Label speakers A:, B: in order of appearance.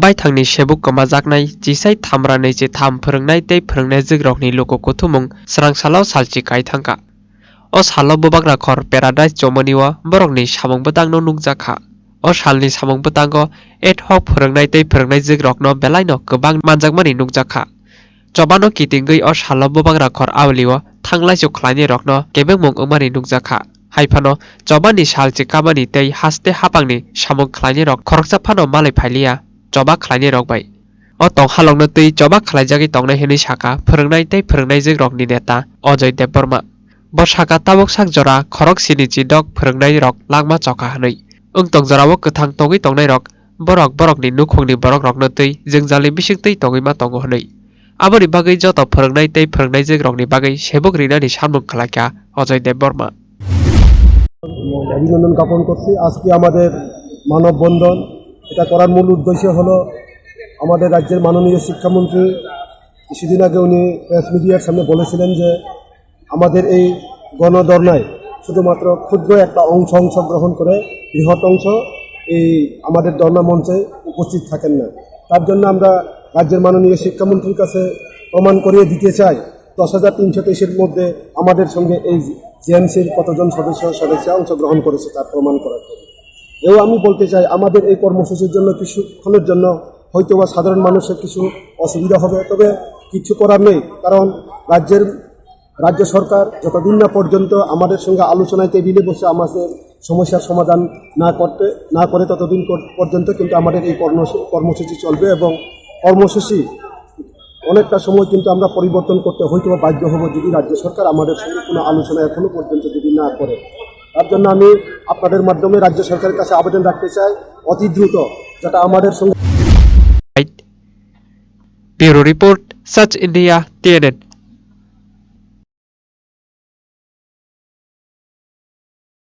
A: baithangni sebuk komajaknai jisai thamrani je tham phwrwngnai tei phwrwngnai jigrokni logo kuthumung srangsalao salchi kai thangka o salo bubakra khor paradise chomani o borokni samung bwtangno nukjakha o salni samung bwtango ad hoc phwrwngnai tei phwrwngnai jigrokno belai no kwbang manjakmani nukjakha chobano kitingui o salo bubakra khor awlio thanglaichu khlaini rokno kebengmung wngmani nukjakha haifano chobani salchi kamani tei haste hapangni samung khlaini rok khoroksa phano malai phailia choba khlaini rok bai o tonghalongno tui choba khlaijagui tongnai hinui saka phwrwngnai tei phwrwngnai jigrokni neta Ajoy Debborma bo saka tabuk sak jora khorok sini chidok phwrwngnai rok langma choka hinui wngtok jorao kwthang tongui tongnai rok borok borokni nukhungni borok rokno tui jwngjali bising tui tongui ma tongo hinui aboni bagui joto phwrwngnai tei phwrwngnai jigrokni bagui sebuk rinani samung khlaikha Ajoy Debborma
B: অভিনন্দন জ্ঞাপন করছি আজকে আমাদের মানববন্ধন এটা করার মূল উদ্দেশ্য হলো আমাদের রাজ্যের মাননীয় শিক্ষামন্ত্রী। কিছুদিন আগে উনি প্রেস মিডিয়ার সামনে বলেছিলেন যে, আমাদের এই গণধর্নায় শুধুমাত্র ক্ষুদ্র একটা অংশ অংশগ্রহণ করে বৃহৎ অংশ এই আমাদের ধর্ণা মঞ্চে উপস্থিত থাকেন না। তার জন্য আমরা রাজ্যের মাননীয় শিক্ষামন্ত্রীর কাছে প্রমাণ করিয়ে দিতে চাই, দশ হাজার তিনশো তেইশের মধ্যে আমাদের সঙ্গে এই জেএমসির কতজন সদস্য সদস্য অংশগ্রহণ করেছে তার প্রমাণ করার জন্য। এও আমি বলতে চাই, আমাদের এই কর্মসূচির জন্য, কিছুক্ষণের জন্য হয়তো বা সাধারণ মানুষের কিছু অসুবিধা হবে। তবে কিছু করার নেই, কারণ রাজ্যের, রাজ্য সরকার যতদিন না পর্যন্ত আমাদের সঙ্গে আলোচনায় টেবিলে বসে আমাদের সমস্যার সমাধান না করতে, না করে ততদিন পর্যন্ত কিন্তু আমাদের এই কর্মসূ- কর্মসূচি চলবে এবং কর্মসূচি অনেকটা সময় কিন্তু আমরা পরিবর্তন করতে হয়তো বাধ্য হব যদি রাজ্য সরকার আমাদের সঙ্গে কোনো আলোচনা এখনও পর্যন্ত যদি না করে। তার জন্য আমি আপনাদের মাধ্যমে রাজ্য সরকারের কাছে আবেদন রাখতে চাই অতি দ্রুত যেটা আমাদের সঙ্গে
A: রিপোর্ট Report ইন্ডিয়া TNN